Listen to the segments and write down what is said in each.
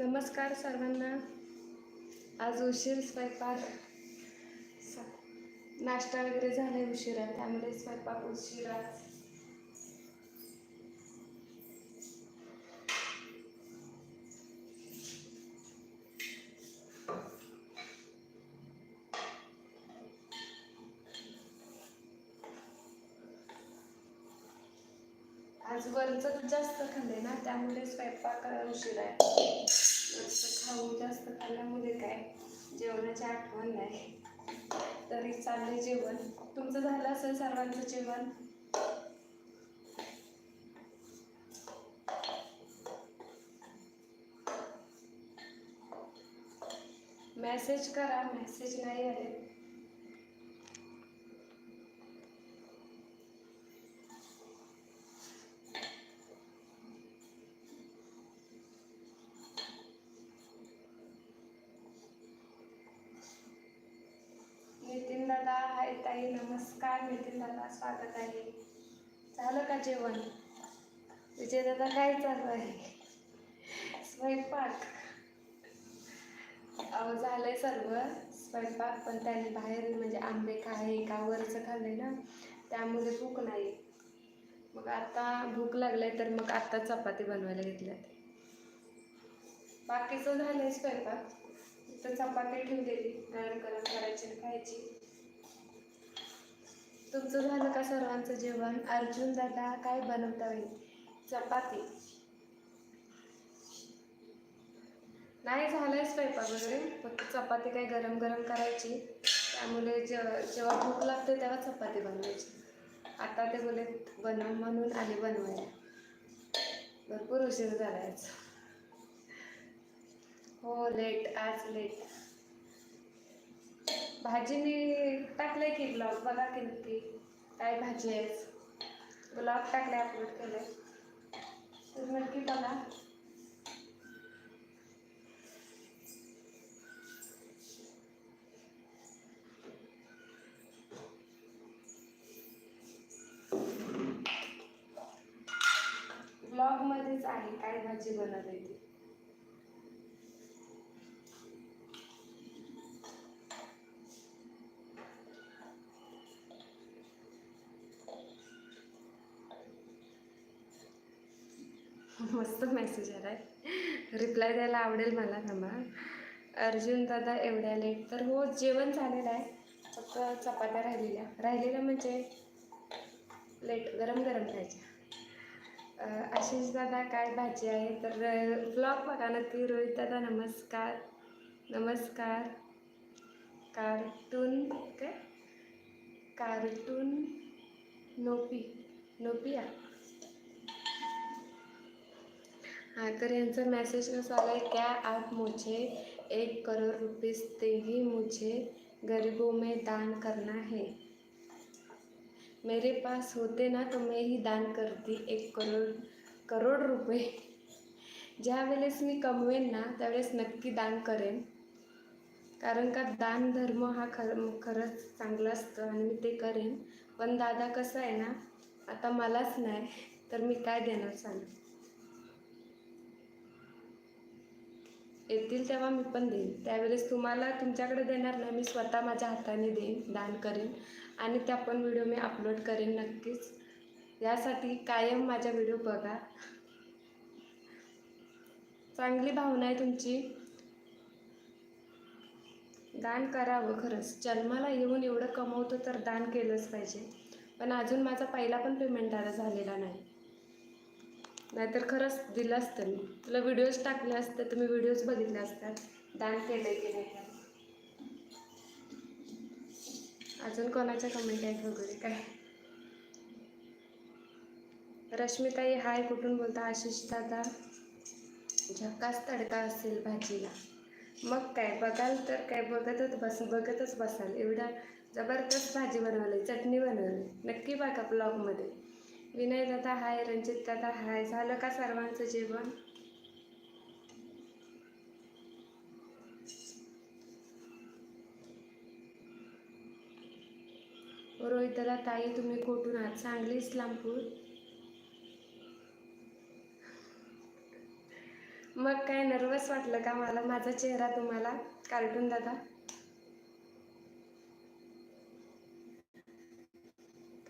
नमस्कार सर्वांना. आज उशीर स्वयंपाक. स- नाश्ता वगैरे झाले उशिरा त्यामुळे स्वयंपाक उशिरा. आज वरचं जास्त खाल्ले ना त्यामुळे स्वयंपाक उशिरा आहे. खाऊ जास्त खाल्ल्यामुळे काय? जेवणाची आठवण नाही. तरी चालले जेवण. तुमचं झालं असेल सर्वांचं जेवण? मेसेज करा. मेसेज नाही आले नितीन दादा हाय ताई नमस्कार. नितीन दादा स्वागत आहे. झालं का जेवण? विजय दादा काय चालू आहे? स्वयंपाक? अहो झालंय सर्व. स्वयंपाक पण त्यांनी बाहेर म्हणजे आंबे खाय का वरचं खाल्लंय ना त्यामुळे भूक नाही. मग आता भूक लागलाय तर मग आता चपाती बनवायला घेतल्यात. बाकीचं झालंय स्वयंपाक. तर चपाती ठेवलेली गरम गरम करायची खायची. तुमचं झालं का सर्वांचं जेवण? अर्जुन दादा काय बनवता होईल चपाती. नाही झालंय स्वयंपाक वगैरे. फक्त चपाती काही गरम गरम करायची. त्यामुळे जे जेव्हा भूक लागते तेव्हा चपाती बनवायची. आता ते बोले बनव म्हणून आले बनवायला. भरपूर उशीर झाला हो लेट आज लेट भाजी मी टाकलंय की ब्लॉग बघा की नक्की काय भाजी आहे. ब्लॉग टाकले अपलोड केलंय. तर नक्की बघा. ब्लॉगमध्येच आहे काय भाजी बनवली ती. मस्त मेसेज आलाय. रिप्लाय द्यायला आवडेल मला थांबा. अर्जुन दादा एवढ्या लेट तर हो जेवण झालेलं आहे. फक्त चपात्या राहिलेल्या. राहिलेल्या म्हणजे लेट गरम गरम खायच्या आशिष दादा काय भाजी आहे? तर ब्लॉग बघा नक्की रोहित दादा नमस्कार. नमस्कार. कार्टून काय? कार्टून नोपी. नोपिया? हाँ तर यांचा मैसेज कसा आला है क्या आप मुझे एक करोड़ रुपीस देगी मुझे गरीबों में दान करना है. मेरे पास होते ना तो मैं ही दान करती एक करोड करोड रुपये. ज्या वेळेस मी कमवेन ना त्यावेळेस नक्की दान करेन. कारण का दान धर्म हा खर खरंच चांगलं असतं आणि मी ते करेन. पण दादा कसं आहे ना आता मलाच नाही तर मी काय देणार सांग येतील तेव्हा मी पण देईन. त्यावेळेस तुम्हाला तुमच्याकडे देणार नाही मी स्वतः माझ्या हाताने देईन दान करेन आणि त्या पण व्हिडिओ मी अपलोड करेन नक्कीच. यासाठी कायम माझ्या व्हिडिओ बघा. चांगली भावना आहे तुमची. दान करावं खरंच. जन्माला येऊन एवढं कमवतो तर दान केलंच पाहिजे. पण अजून माझा पहिला पण पेमेंट आला झालेला नाही. नाहीतर खरंच दिलं असतं मी. तुला व्हिडिओज टाकले असते तुम्ही व्हिडिओज बघितले असतात. दान केले की नाही? अजून कोणाच्या कमेंट आहेत वगैरे काय? रश्मिताई हाय कुठून बोलता? आशिष दादा. झकास तडका असेल भाजीला. मग काय? बघाल तर काय? बघतच बस बघतच बसाल. एवढा जबरदस्त भाजी बनवली चटणी बनवली. नक्की बघा ब्लॉगमध्ये विनय दादा हाय रंजित दादा हाय. झालं का सर्वांचं जेवण? रोहित दादा ताई तुम्ही कुठून आहात? सांगली इस्लामपूर. मग काय नर्वस वाटलं का मला? माझा चेहरा तुम्हाला? कार्टून दादा.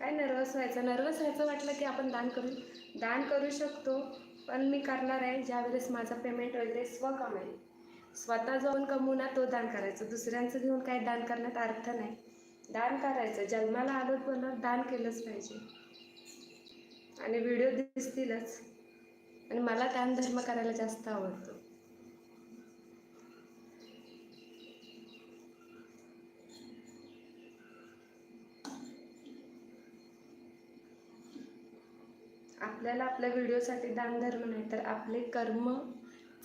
काय नर्वस व्हायचं? नर्वस व्हायचं वाटलं की आपण दान करू दान करू शकतो. पण मी करणार आहे. ज्यावेळेस माझा पेमेंट वगैरे स्वकमाई स्वतः जाऊन कमवू ना तो दान करायचं. दुसऱ्यांचं घेऊन काय दान करण्यात अर्थ नाही. दान करायचं. जन्माला आलो पण दान केलंच पाहिजे. आणि व्हिडिओ दिसतीलच. आणि मला दान धर्म करायला जास्त आवडतो. आपल्याला आपल्या व्हिडिओसाठी दानधर्म नाही तर आपले कर्म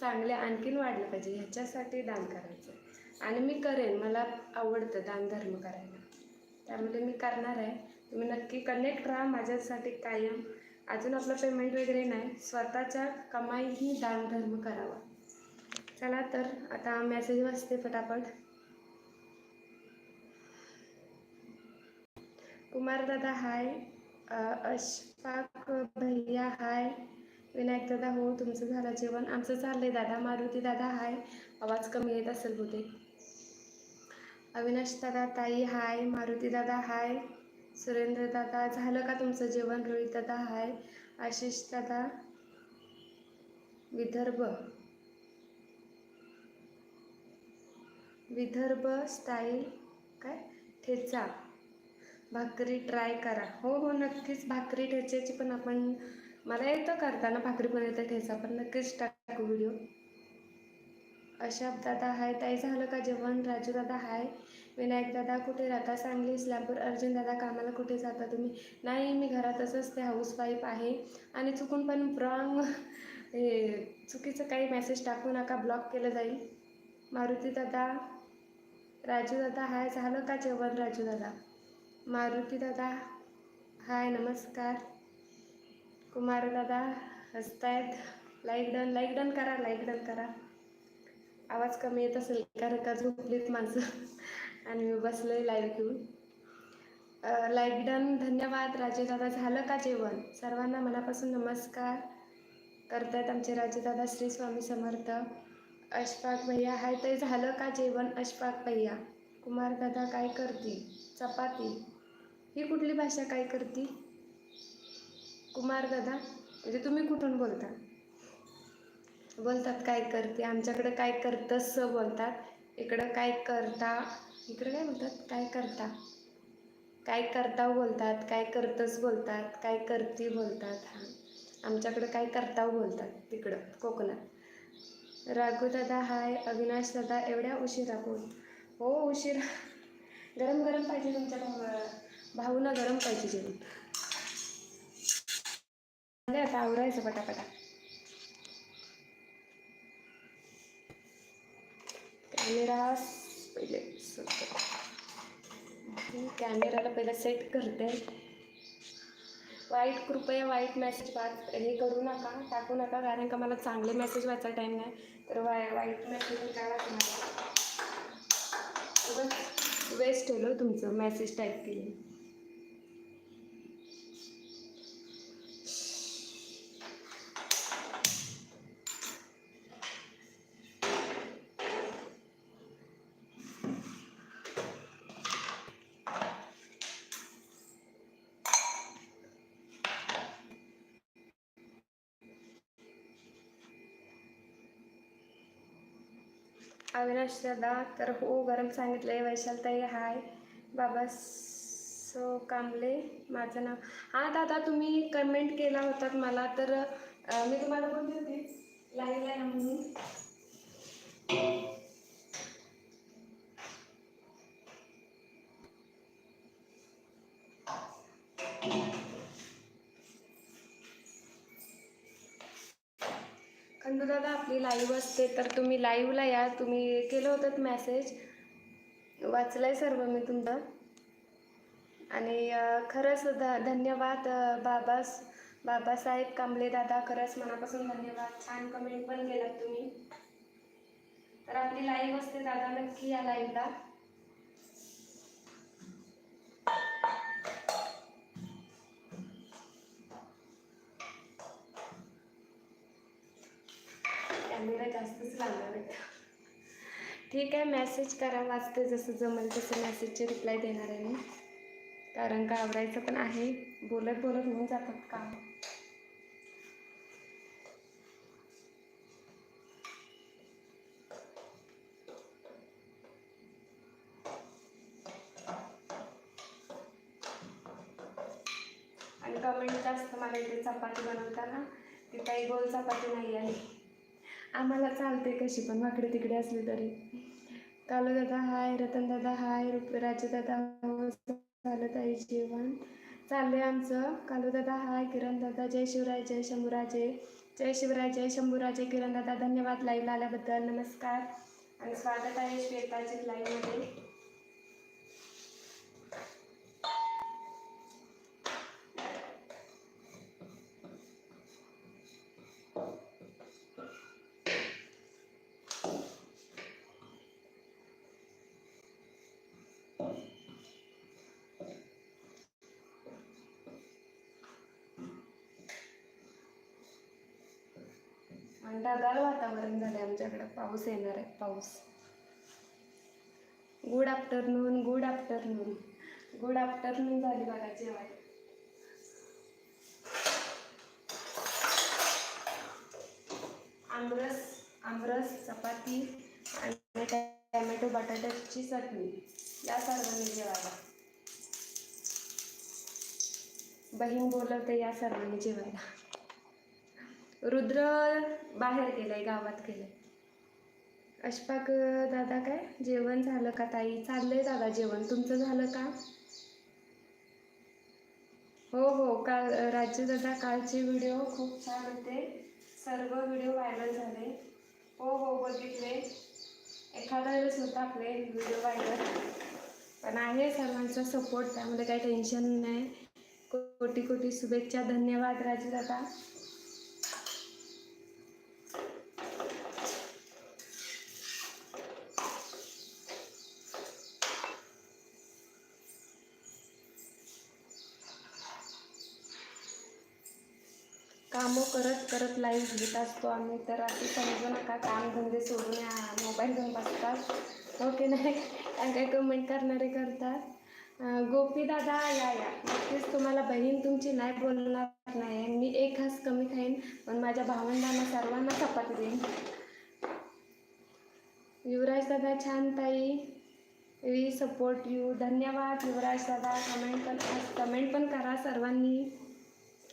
चांगले आणखीन वाढले पाहिजे. ह्याच्यासाठी दान करायचं. आणि मी करेन मला आवडतं दानधर्म करायला. त्यामुळे मी करणार आहे. तुम्ही नक्की कनेक्ट राहा माझ्यासाठी कायम. अजून आपलं पेमेंट वगैरे नाही. स्वतःच्या कमाईही दानधर्म करावा. चला तर आता मेसेज वाचते फटाफट. कुमार दादा हाय अशफाक भैया हाय. विनायक दादा हो तुमचं झालं जेवण. आमचं चाललंय दादा मारुती दादा हाय. आवाज कमी येत असेल बहुतेक. अविनाश दादा ताई हाय मारुती दादा हाय. सुरेंद्र दादा झालं का तुमचं जेवण? रोहित दादा हाय. आशिष दादा विदर्भ. विदर्भ स्टाईल काय? ठेचा. भाकरी ट्राय करा. हो हो नक्कीच भाकरी ठेच्याची पण आपण मला येतं करताना भाकरी पण येतं ठेचा पण नक्कीच टाकू व्हिडिओ अशाप दादा हाय. ताई झालं का जेवण? राजू दादा हाय. विनायक दादा कुठे राहता? सांगली इस्लामपूर. अर्जुन दादा कामाला कुठे जाता तुम्ही? नाही मी घरातच असते हाऊसवाईफ आहे. आणि चुकून पण रॉंग हे चुकीचं काही मेसेज टाकू नका. ब्लॉक केलं जाईल. मारुती दादा राजू दादा हाय. झालं का जेवण राजू दादा? मारुती दादा हाय नमस्कार. कुमार दादा हसतायत. लाईक डन लाईक डन करा लाईक डन करा. आवाज कमी येत असेल कारण का झोपलीत माणसं आणि मी बसलोय लाईव्ह घेऊन. लाईक डन धन्यवाद. राजेदादा झालं का जेवण? सर्वांना मनापासून नमस्कार. करतायत आमचे राजेदादा श्री स्वामी समर्थ. अशफाक भैया हाय ते झालं का जेवण? अशफाक भैया कुमार दादा काय करते चपाती? ही कुठली भाषा काय करती? कुमार दादा म्हणजे तुम्ही कुठून बोलता? बोलतात काय करते? आमच्याकडं काय करतस बोलतात. इकडं काय करता? इकडं काय बोलतात? काय करता? काय करता बोलतात? काय करतस बोलतात? काय करती बोलतात? हां. आमच्याकडं काय करता बोलतात? तिकडं कोकणात. राघू दादा हाय. अविनाश दादा एवढ्या उशिरा बोल हो उशिरा. गरम गरम पाहिजे तुमच्या भाऊला गरम पाहिजे जेवण. झाले आता आवरायचं पटापटा. कॅमेरा पहिले कॅमेराला पहिला सेट करते. वाईट कृपया वाईट मेसेज वाच. हे करू नका टाकू नका कारण का मला चांगले मेसेज वाचा टाईम नाही. तर वाय वाईट मेसेज काय वाचणार वेस्ट होलो तुमचं मेसेज टाईप केले. श्रद्धा तर हो गरम सांगितलं आहे वैशालताई हाय. बाबा सो कांबले माझं नाव. हां दादा तुम्ही कमेंट केला होतात मला तर मी तुम्हाला बोलते होती. लाईव्ह आहे म्हणून. दादा आपली लाईव्ह असते तर तुम्ही लाईव्हला या. तुम्ही केलं होतं मॅसेज वाचलंय सर्व मी तुमचं. आणि खरंच ध धन्यवाद बाबा बाबासाहेब कांबळे दादा. खरंच मनापासून धन्यवाद. छान कमेंट पण केलात तुम्ही. तर आपली लाईव्ह असते दादा नक्की या लाईव्हला ठीक आहे मेसेज करा वाचते जसं जमेल तसं मेसेजचे रिप्लाय देणार आहे मी. कारण का आवरायचं पण आहे. बोलत बोलत होऊन जातात काम. आणि कमेंट जास्त मला इथे चपाती बनवताना. ती काही गोल चपाती नाही आहे. आम्हाला चालते कशी पण वाकडे तिकडे असली तरी. कालू दादा हाय. रतन दादा हाय. रुपराजे दादा हो, झालं ताई जेवण. चाललंय आमचं. कालू दादा हाय. किरण दादा जय शिवराय जय शंभूराजे. जय शिवराय जय शंभूराजे. किरण दादा धन्यवाद लाईव्ह आल्याबद्दल. नमस्कार. आणि स्वागत आहे श्वेताचे लाईव्हमध्ये. आणि ढगाळ वातावरण झालं आमच्याकडे. पाऊस येणार आहे पाऊस. Good afternoon good afternoon good afternoon झाली बघा जेवायला. आमरस आमरस चपाती आणि टॅमॅटो बटाट्याची चटणी. या सर्वांनी जेवायला. बहीण बोलवते या सर्वांनी जेवायला. रुद्र बाहेर गेलाय गावात गेलाय. अशफाक दादा काय? जेवण झालं का ताई? चाललंय दादा जेवण. तुमचं झालं का? हो हो. काल राज्य दादा कालचे व्हिडिओ खूप छान होते. सर्व व्हिडिओ व्हायरल झाले. हो हो बघितले. एखादा वेळेस होता आपले व्हिडिओ व्हायरल. पण आहे सर्वांचा सपोर्ट त्यामध्ये काही टेन्शन नाही. कोटी कोटी शुभेच्छा. धन्यवाद राजू दादा कामं करत करत लाईव्ह घेत असतो आम्ही तर असं समजू नका काम धंदे सोडून मोबाईल घेऊन बसतात. ओके नाही काय काय कमेंट करणारे करतात? गोपी दादा या या. नक्कीच तुम्हाला बहीण तुमची नाही बोलणार नाही. मी एक घास कमी खाईन पण माझ्या भावंडांना सर्वांना चपाती देईन. युवराज दादा छान ताई. वी सपोर्ट यू धन्यवाद युवराज दादा. कमेंट पण कमेंट पण करा सर्वांनी.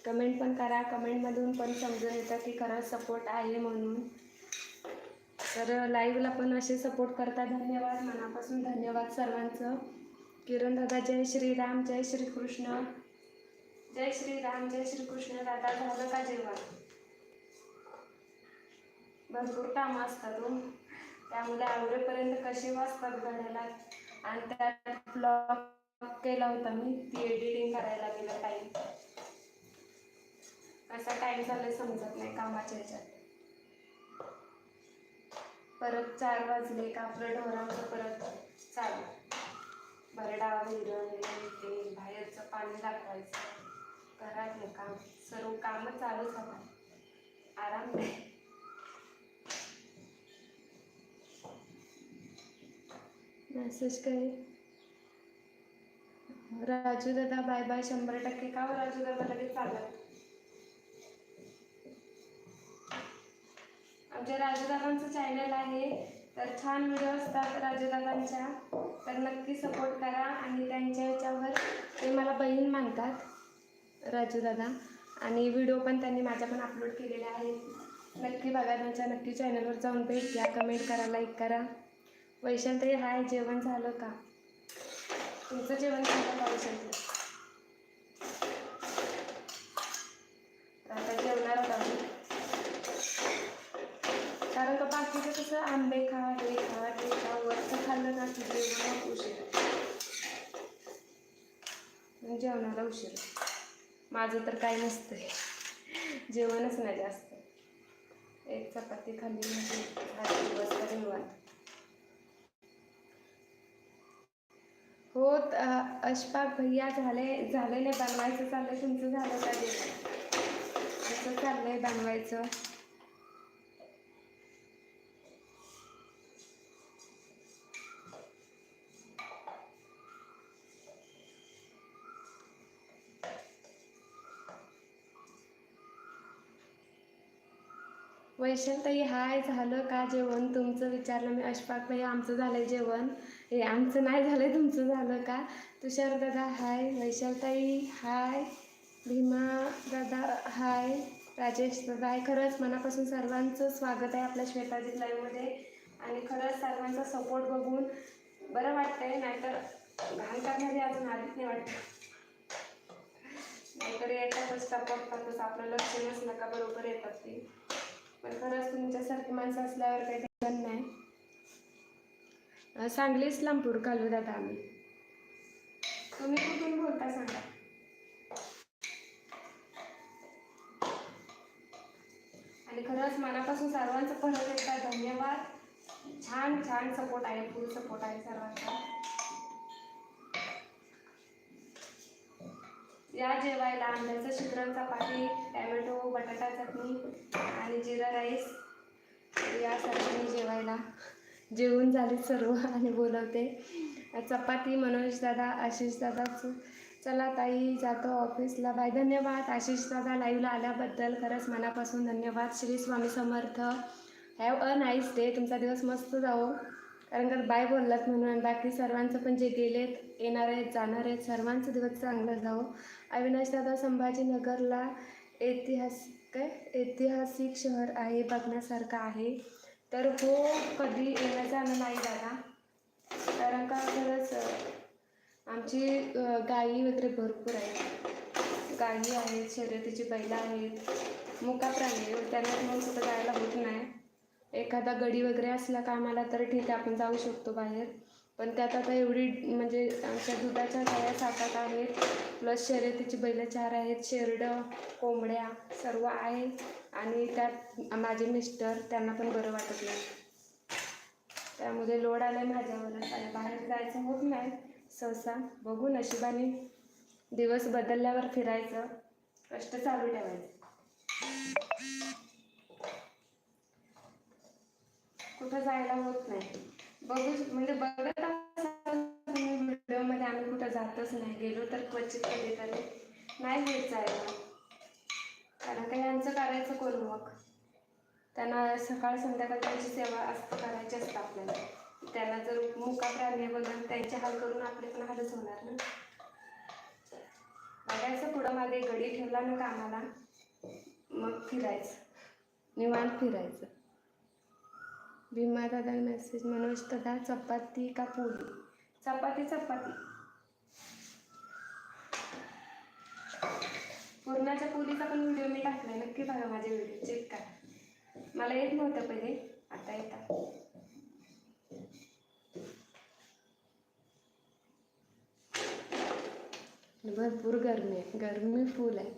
कमेंट पण करा. कमेंटमधून पण समजून येतं की खरंच सपोर्ट आहे म्हणून. तर लाईव्हला पण असे सपोर्ट करता. धन्यवाद. मनापासून धन्यवाद सर्वांचं. किरण दादा जय श्रीराम जय श्रीकृष्ण. जय श्रीराम जय श्रीकृष्ण. दादा झालं का जेवण? भरपूर कामं असतात हो. त्यामुळे आवडेपर्यंत कशी वाजतात घडायला? आणि त्यात ब्लॉग केला होता मी. ती एडिटिंग करायला गेला टाईम असा टाईम चाललाय समजत नाही कामाच्या ह्याच्यात. परत चार वाजले का आपलं ढोरांचं परत चालू. बरडा हिरण ते बाहेरचं पाणी दाखवायचं. घरातलं काम सर्व कामं चालूच हवं आराम नाही. मेसेज काय? राजू दादा बाय बाय शंभर टक्के का हो राजू दादा? लगेच चालत आमच्या राजूदादांचं चॅनल आहे. तर छान व्हिडिओ असतात राजूदादांच्या. तर नक्की सपोर्ट करा आणि त्यांच्या ह्याच्यावर ते मला बहीण मानतात राजूदादा. आणि व्हिडिओ पण त्यांनी माझ्या पण अपलोड केलेले आहेत. नक्की बघा त्यांच्या नक्की चॅनलवर जाऊन भेट द्या कमेंट करा लाईक करा. वैशांताई हाय जेवण झालं का? तुमचं जेवण झालं का वैशांताई तर आता जेवणार होता मी कारण का बाकीचं कसं आंबे खा हे खा ते खा वरचं खाल्लं ना की जेवणाला उशीर. जेवणाला उशीर. माझं तर काय नसतंय. जेवणच नाही जास्त. एक चपाती खाल्ली म्हणजे हा दिवस तर निवांत. हो अशफाक भैया झाले झालेले बनवायचं चाललंय तुमचं झालं का जेवण? असं चाललंय बनवायचं? वैशालताई हाय झालं का जेवण? तुमचं विचारलं मी अशफाक भाई आमचं झालं जेवण. हे आमचं नाही झालं तुमचं झालं का? तुषार दादा हाय. वैशालताई हाय. भीमा दादा हाय. राजेश दादा हाय. खरंच मनापासून सर्वांचं स्वागत आहे आपल्या श्वेताजी लाईव्हमध्ये आणि खरंच सर्वांचा सपोर्ट बघून बरं वाटतंय नाहीतर घाण करणारी अजून आलीच नाही वाटतं. नाहीतर येतातच टपक टाकतच आपलं लक्ष नसलं का बरोबर येतात ते. पण खरंच तुमच्यासारखी माणसं असल्यावर काही टेन्शन नाही. सांगली इस्लामपूर कालू दादा आम्ही. तुम्ही कुठून बोलता सांगा. आणि खरंच मनापासून सर्वांचं परत एकदा धन्यवाद. छान छान सपोर्ट आहे फुल सपोर्ट आहे सर्वांचा. या जेवायला आंब्याचं शिकरण चपाती टॅमॅटो बटाटा चटणी आणि जिरा राईस. यासाठी जेवायला जेवून झाले सर्व आणि बोलवते. चपाती मनोज दादा आशिष दादा चला ताई जातो ऑफिसला. बाय धन्यवाद. आशिष दादा लाईव्हला आल्याबद्दल खरंच मनापासून धन्यवाद. Shri Swami Samarth. Have a nice day तुमचा दिवस मस्त जावो. कारण का बाय बोललात म्हणून आणि बाकी सर्वांचं पण जे गेलेत येणार आहेत जाणार आहेत सर्वांचं दिवस चांगलं जावं. अविनाश दादा संभाजीनगरला ऐतिहासिक काय? ऐतिहासिक शहर आहे बघण्यासारखं आहे. तर हो कधी येणं जाणं नाही दादा. कारण का खरंच आमची गायी वगैरे भरपूर आहेत. गायी आहेत शर्यतीची बैलं आहेत. मुका प्राणी त्यांना मग स्वतः जायला होत नाही. एखादा गडी वगैरे असला कामाला तर ठीक आहे आपण जाऊ शकतो बाहेर. पण त्यात आता एवढी म्हणजे आमच्या दुधाच्या गाया सात आठ आहेत. प्लस शर्यतीची बैलं चार आहेत शेरडं कोंबड्या सर्व आहे. आणि त्यात माझे मिस्टर त्यांना पण बरं वाटत नाही. त्यामध्ये लोड आलं आहे माझ्यावर. आणि बाहेर जायचं होत नाही सहसा. बघू नशिबाने दिवस बदलल्यावर फिरायचं. कष्ट चालू ठेवायचं. कुठं जायला होत नाही. बघू म्हणजे बघत व्हिडिओमध्ये आम्ही कुठं जातच नाही. गेलो तर क्वचित कधीतरी नाही होत जायला. कारण का यांचं करायचं कोण मग? त्यांना सकाळ संध्याकाळ त्यांची सेवा असं करायची असतं आपल्याला. त्याला जर मुका प्राणी वगैरे त्यांचे हाल करून आपले पण हालच होणार ना. बघायचं पुढं मागे गडी ठेवला ना कामाला मग फिरायचं. निवांत फिरायचं. भीमा दादा मेसेज मनोज दादा चपाती का पोळी? चपाती चपाती. पूर्णाच्या पोळीचा पण व्हिडिओ मी टाकलाय. नक्की बघा माझे व्हिडिओ चेक करा. मला येत नव्हतं पहिले आता येतात. भरपूर गरमी आहे. गरमी फुल आहे.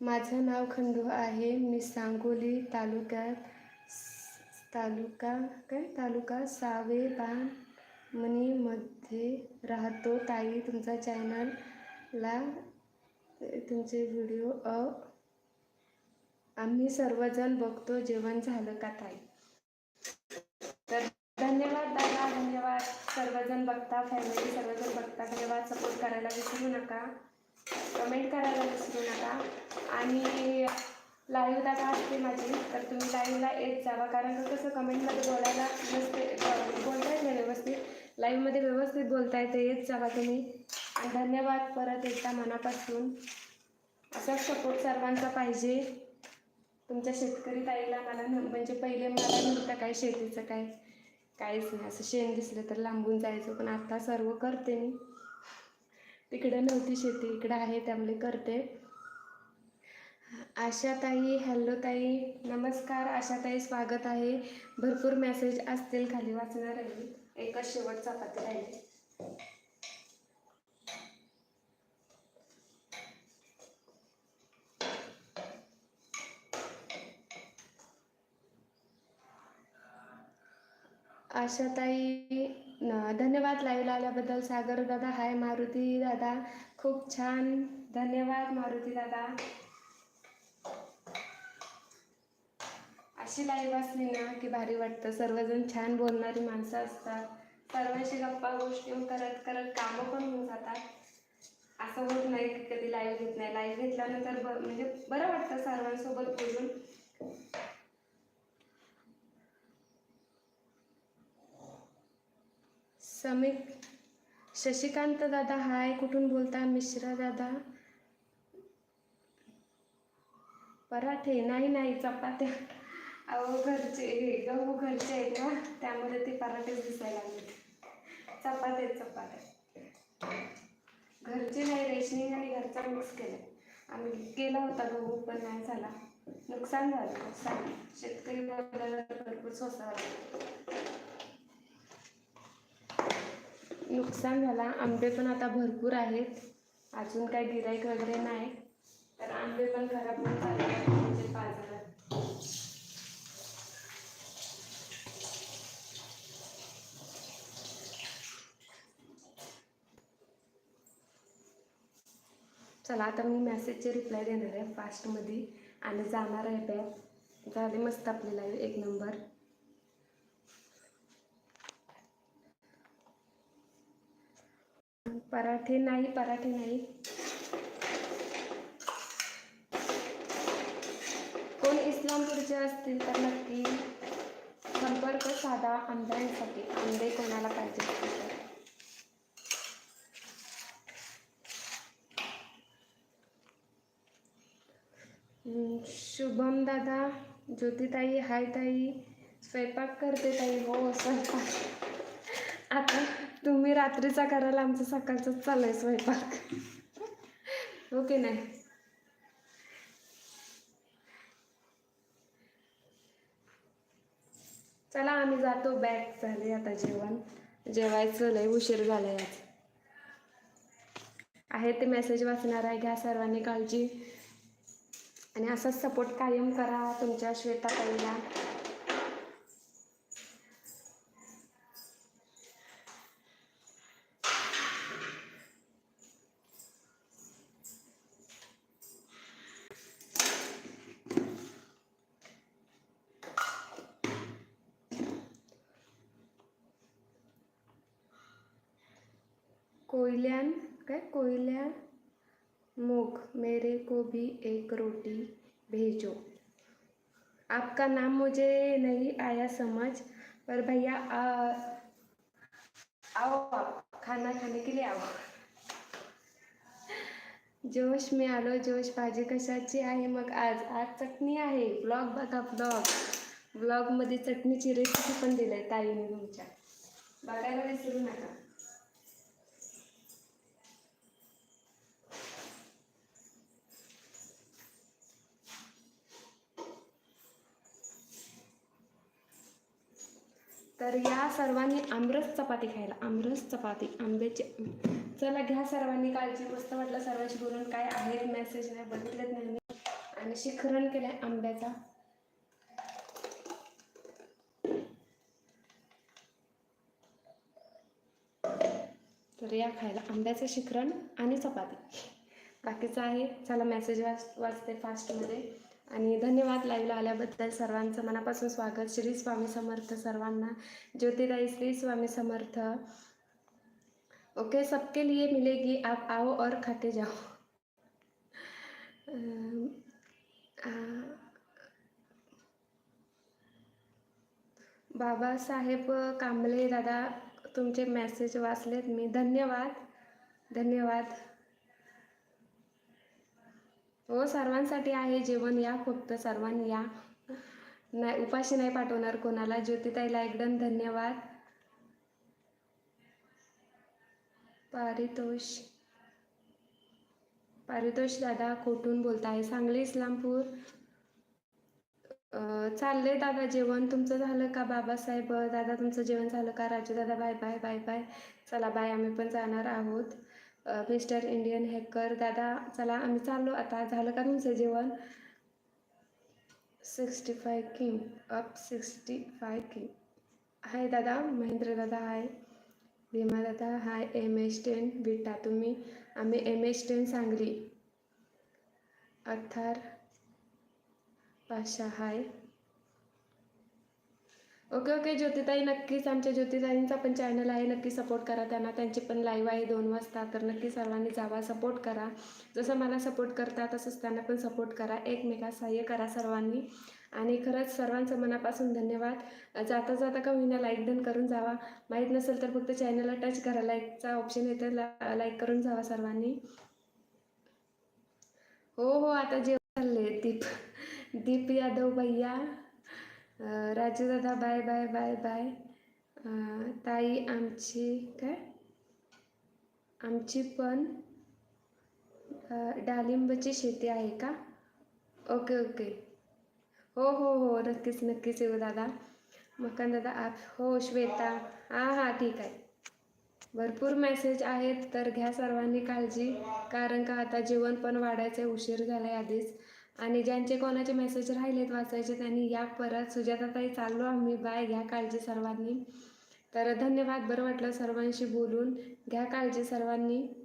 माझं नाव खंडू आहे. मी सांगोली तालुक्यात तालुका काय? तालुका सावे मनीमध्ये राहतो. ताई तुमचा चॅनलला तुमचे व्हिडिओ अ आम्ही सर्वजण बघतो. जेवण झालं का ताई? तर धन्यवाद दादा. धन्यवाद. सर्वजण बघता फॅमिली सर्वजण बघता. धन्यवाद. सपोर्ट करायला विसरू नका. कमेंट करायला विसरू नका. आणि लाईव्ह दादा असते माझी तर तुम्ही लाईव्हला येत जावा. कारण का कसं कमेंटमध्ये बोलायला नसते बोलता येत नाही व्यवस्थित. लाईव्हमध्ये व्यवस्थित बोलता येतं येत जावा तुम्ही. आणि धन्यवाद परत एकदा मनापासून. असाच सपोर्ट सर्वांचा पाहिजे. तुमच्या शेतकरी ताईला मला न- म्हणजे पहिले मला नव्हतं काय शेतीचं काय? काहीच नाही. असं शेण दिसलं तर लांबून जायचं पण आत्ता सर्व करते मी. तिकडे नव्हती शेती इकडं आहे त्यामुळे करते. आशाताई हॅलो ताई. नमस्कार आशाताई स्वागत आहे. भरपूर मेसेज असतील खाली वाचणार आहे. एकच शेवटचा पत्र आहे. आशाताई धन्यवाद लाईव्हला आल्याबद्दल. सागर दादा हाय मारुती दादा. खूप छान. धन्यवाद मारुती दादा. अशी लाईव्ह असली ना की भारी वाटतं. सर्वजण छान बोलणारी माणसं असतात. सर्वांशी गप्पा गोष्टी करत करत कामं पण होऊन जातात. असं होत नाही की कधी लाईव्ह घेत नाही. लाईव्ह घेतल्यानंतर ब म्हणजे बरं वाटतं सर्वांसोबत बोलून. समी शशिकांत दादा हाय. कुठून बोलता? मिश्रा दादा. पराठे. नाही नाही. चपात्या. अहो घरचे हे गहू घरचे आहेत ना त्यामुळे ते पराठेच दिसायला लागले चपात्या चपात्या. घरचे नाही रेशनिंग आणि घरचा मिक्स केले आम्ही केला होता गहू पण नाही झाला. नुकसान झालं नुकसान. शेतकरी भरपूर स्वस्त नुकसान झाला. आंबे पण आता भरपूर आहेत. अजून काही गिराईक वगैरे नाही. तर आंबे पण खराब होऊन झाले म्हणजे बाजारात. चला आता मी मेसेजचे रिप्लाय देणार आहे फास्टमध्ये आणि जाणार आहे बॅग. झाले मस्त आपल्याला एक नंबर पराठे नाही पराठे नाही. कोण इस्लामपूरचे असतील तर नक्की संपर्क साधा आंब्यांसाठी आंबे कोणाला पाहिजे असतील तर हम्म, शुभम दादा ज्योतिताई हाय ताई. स्वयंपाक करते ताई हो स्वयंपाक. आता तुम्ही रात्रीचा करायला आमचं सकाळचंच चालू आहे स्वयंपाक. हो की नाही? चला आम्ही जातो. बॅग झाले आता जेवण. जेवायचं लय उशीर झालाय आज. आहे ते मेसेज वाचणार आहे घ्या सर्वांनी काळजी. आणि असाच सपोर्ट कायम करा तुमच्या श्वेताताईला. कोयल्यान काय? कोयल्या? मूग मेरे को भी एक रोटी भेजो। आपका नाम मुझे नहीं आया समझ पर भैया आओ आप खाना खाने के लिए आओ। जोश में आलो जोश भाजी कशाची आहे? मग आज आज चटणी आहे. ब्लॉग बघा ब्लॉग ब्लॉगमध्ये चटणीची रेसिपी पण दिली आहे ताईने तुमच्या. बघायला विसरू नका. तर या सर्वांनी आमरस चपाती खायला आमरस चपाती आंब्याची चला घ्या सर्वांनी काळजी मस्त वाटलं सर्वांशी बोलून. काय आहे? मेसेज नाही बघितलेत नाही मी. आणि शिखरण केलंय आंब्याचा. तर या खायला आंब्याचं शिखरण आणि चपाती. बाकीचं आहे. चला मेसेज वाच वाचते फास्टमध्ये आणि धन्यवाद लाईव्हला आल्याबद्दल सर्वांचं मनापासून स्वागत. श्री स्वामी समर्थ सर्वांना. ज्योतिराई श्री स्वामी समर्थ. ओके सबके लिए मिलेगी आप आओ और खाते जाओ. बाबासाहेब कांबळे दादा तुमचे मेसेज वाचलेत मी. धन्यवाद. धन्यवाद. हो सर्वांसाठी आहे जेवण या फक्त सर्वांनी या. नाही उपाशी नाही पाठवणार कोणाला. ज्योतिताईला एकदम धन्यवाद. पारितोष. पारितोष दादा कोठून बोलत आहे सांगली इस्लामपूर. चाललंय दादा जेवण. तुमचं झालं का बाबासाहेब? दादा तुमचं जेवण झालं का? राजू दादा बाय बाय बाय बाय. चला बाय. आम्ही पण जाणार आहोत. मिस्टर इंडियन हॅकर दादा चला आम्ही चाललो आता. झालं का तुमचं जेवण? Sixty five king up sixty five king. Hi दादा महेंद्र दादा हाय. भीमा दादा hi. M H ten Vita तुम्ही. आम्ही M H ten Sangli. Athar Pasha hi. Okay okay ज्योतिताई नक्कीच आमच्या ज्योतिताईंचा पण चॅनल आहे. नक्की सपोर्ट करा त्यांना. त्यांची पण लाईव्ह आहे दोन वाजता. तर नक्की सर्वांनी जावा सपोर्ट करा. जसं मला सपोर्ट करता तसंच त्यांना पण सपोर्ट करा. एकमेका सहाय्य करा सर्वांनी. आणि खरंच सर्वांचं मनापासून धन्यवाद. जाता जाता का होईना लाईक डन करून जावा. माहीत नसेल तर फक्त चॅनलला टच करा. लाईकचा ऑप्शन येतं ला लाईक करून जावा सर्वांनी. हो हो आता जेवण चालले दीप दीप यादव भैया. राजू दादा बाय बाय बाय बाय. ताई आमची काय? आमची पण डालिंबची शेती आहे का? Okay okay. हो हो हो नक्कीच नक्कीच येऊ दादा. मकान दादा आप हो श्वेता. हां हां ठीक आहे. भरपूर मेसेज आहेत तर घ्या सर्वांनी काळजी कारण का आता जेवण पण वाढायचं उशीर झाला आहे आधीच. आणि ज्यांचे कोणाचे मेसेज राहिलेत वाचायचे त्यांनी या परत सुजाताताई चाललो आम्ही. बाय घ्या काळजी सर्वांनी. तर धन्यवाद बरं वाटलं सर्वांशी बोलून. घ्या काळजी सर्वांनी.